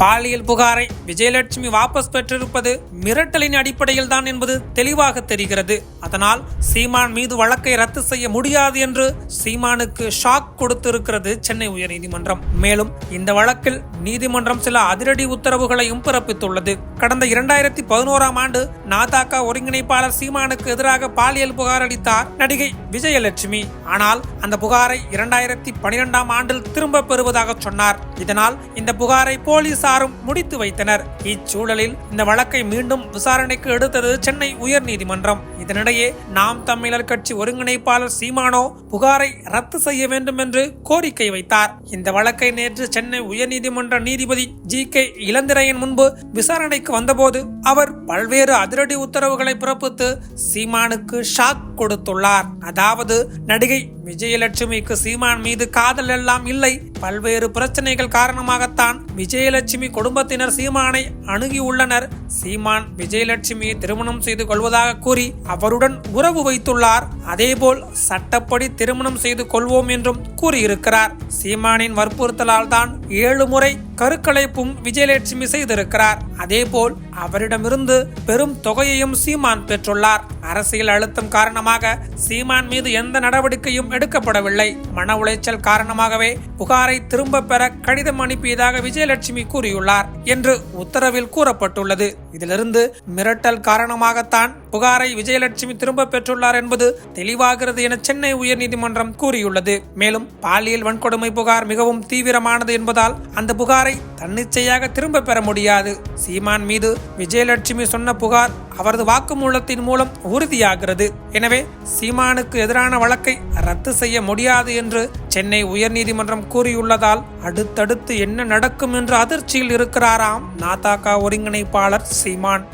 பாலியல் புகாரை விஜயலட்சுமி வாபஸ் பெற்றிருப்பது மிரட்டலின் அடிப்படையில் தான் என்பது தெளிவாக தெரிகிறது. அதனால் சீமான் மீது வழக்கை ரத்து செய்ய முடியாது என்று சீமானுக்கு ஷாக் கொடுத்திருக்கிறது சென்னை உயர்நீதிமன்றம். மேலும் இந்த வழக்கில் நீதிமன்றம் சில அதிரடி உத்தரவுகளையும் பிறப்பித்துள்ளது. கடந்த இரண்டாயிரத்தி பதினோராம் ஆண்டு நாதாக்கா ஒருங்கிணைப்பாளர் சீமானுக்கு எதிராக பாலியல் புகார் அளித்தார் நடிகை விஜயலட்சுமி. ஆனால் அந்த புகாரை இரண்டாயிரத்தி பனிரெண்டாம் ஆண்டில் திரும்ப பெறுவதாக சொன்னார். இதனால் இந்த புகாரை போலீஸ் போலீசாரும் முடித்து வைத்தனர். இச்சூழலில் இந்த வழக்கை மீண்டும் விசாரணைக்கு எடுத்தது சென்னை உயர்நீதிமன்றம். இதனிடையே நாம் தமிழர் கட்சி ஒருங்கிணைப்பாளர் சீமானோ புகாரை ரத்து செய்ய வேண்டும் என்று கோரிக்கை வைத்தார். இந்த வழக்கை நேற்று சென்னை உயர்நீதிமன்ற நீதிபதி ஜி. கே. இளந்திரையன் முன்பு விசாரணைக்கு வந்தபோது அவர் பல்வேறு அதிரடி உத்தரவுகளை பிறப்பித்து சீமானுக்கு ஷாக் கொடுத்துள்ளார். அதாவது நடிகை விஜயலட்சுமிக்கு சீமான் மீது காதல் எல்லாம் இல்லை பல்வேறு பிரச்சனைகள் காரணமாகத்தான் விஜயலட்சுமி குடும்பத்தினர் சீமானை அணுகியுள்ளனர் சீமான் விஜயலட்சுமியை திருமணம் செய்து கொள்வதாக கூறி அவருடன் உறவு வைத்துள்ளார். அதேபோல் சட்டப்படி திருமணம் செய்து கொள்வோம் என்றும் கூறியிருக்கிறார். சீமானின் வற்புறுத்தலால் தான் ஏழு முறை கருக்கலைப்பும் விஜயலட்சுமி செய்திருக்கிறார். அதேபோல் அவரிடமிருந்து பெரும் தொகையையும் சீமான் பெற்றுள்ளார். அரசியல் அழுத்தம் காரணமாக சீமான் மீது எந்த நடவடிக்கையும் எடுக்கப்படவில்லை. மன உளைச்சல் காரணமாகவே புகாரை திரும்ப பெற கடிதம் அனுப்பியதாக விஜயலட்சுமி கூறியுள்ளார் என்று உத்தரவில் கூறப்பட்டுள்ளது. இதிலிருந்து மிரட்டல் காரணமாகத்தான் புகாரை விஜயலட்சுமி திரும்ப பெற்றுள்ளார் என்பது தெளிவாகிறது என சென்னை உயர்நீதிமன்றம் கூறியுள்ளது. மேலும் பாலியல் வன்கொடுமை புகார் மிகவும் தீவிரமானது என்பதால் அந்த புகாரை தன்னிச்சையாக திரும்ப பெற முடியாது. சீமான் மீது விஜயலட்சுமி சொன்ன புகார் அவரது வாக்குமூலத்தின் மூலம் உறுதியாகிறது எனவே சீமானுக்கு எதிரான வழக்கை ரத்து செய்ய முடியாது என்று சென்னை உயர்நீதிமன்றம் கூறியுள்ளதால் அடுத்தடுத்து என்ன நடக்கும் என்று அதிர்ச்சியில் இருக்கிறாராம் நாதாகா ஒருங்கிணைப்பாளர் சீமான்